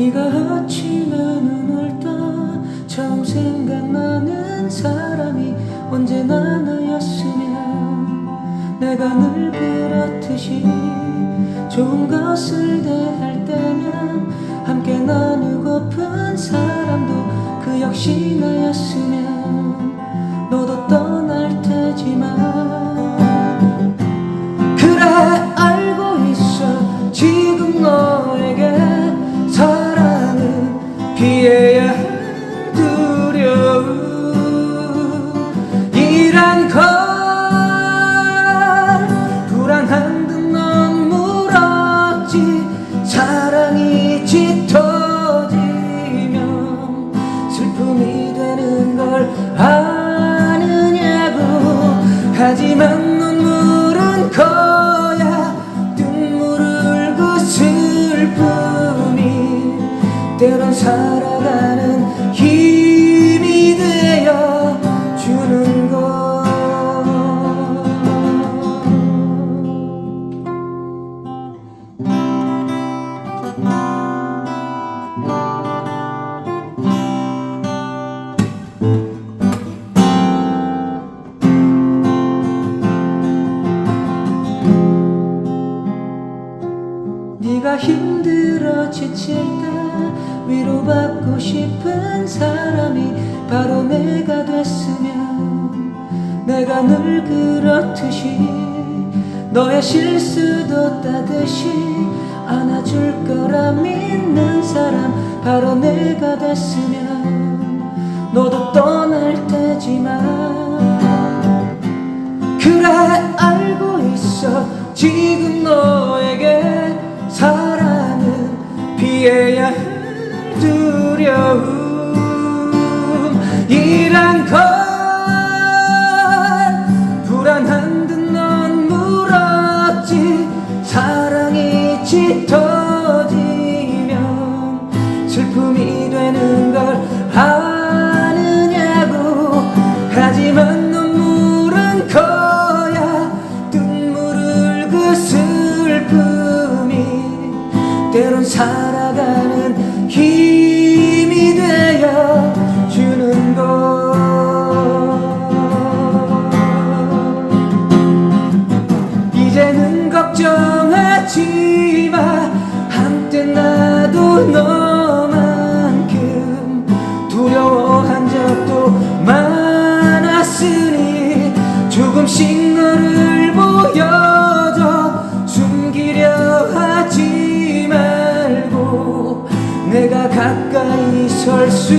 네가 아침에 눈을 떠 처음 생각나는 사람이 언제나 나였으면 내가 늘 그렇듯이 좋은 것을 대할 때면 함께 나누고픈 사람도 그 역시 나였으면 너도 떠날 테지만 피해야 할 두려움. 이란 걸 불안한 듯넌 물었지. 사랑이 짙어지면 슬픔이 되는 걸 아느냐고. 하지만 눈물은 거 때론 살아가는 힘 힘들어 지칠 때 위로받고 싶은 사람이 바로 내가 됐으면 내가 늘 그렇듯이 너의 실수도 따듯이 안아줄 거라 믿는 사람 바로 내가 됐으면 너도 떠날 테 이란 걸 불안한 듯 넌 물었지. 사랑이 짙어지면 슬픔이 되는 걸 아느냐고. 하지만 눈물은 거야 눈물을 그 슬픔이 때론 살아가 걱정하지 마. 한때 나도 너만큼 두려워한 적도 많았으니 조금씩 너를 보여줘. 숨기려 하지 말고 내가 가까이 설 수